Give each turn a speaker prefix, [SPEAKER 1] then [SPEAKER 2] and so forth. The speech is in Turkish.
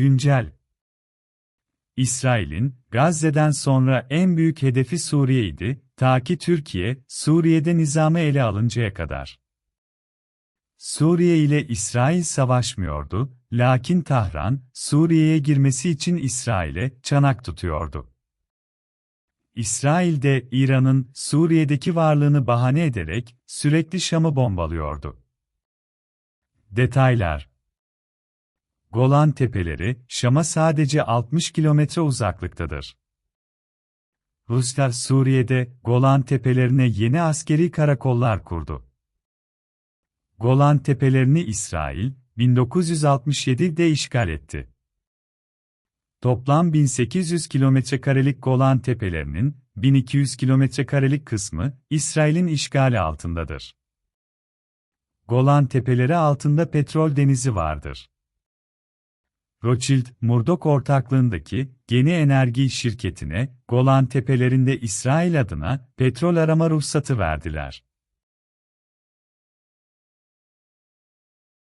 [SPEAKER 1] Güncel İsrail'in, Gazze'den sonra en büyük hedefi Suriye'ydi, ta ki Türkiye, Suriye'de nizamı ele alıncaya kadar. Suriye ile İsrail savaşmıyordu, lakin Tahran, Suriye'ye girmesi için İsrail'e çanak tutuyordu. İsrail de İran'ın Suriye'deki varlığını bahane ederek sürekli Şam'ı bombalıyordu. Detaylar Golan Tepeleri, Şam'a sadece 60 kilometre uzaklıktadır. Ruslar Suriye'de Golan Tepelerine yeni askeri karakollar kurdu. Golan Tepelerini İsrail, 1967'de işgal etti. Toplam 1800 kilometrekarelik Golan Tepelerinin 1200 kilometrekarelik kısmı İsrail'in işgali altındadır. Golan Tepeleri altında petrol denizi vardır. Rothschild, Murdoch ortaklığındaki Geni Enerji şirketine Golan Tepelerinde İsrail adına petrol arama ruhsatı verdiler.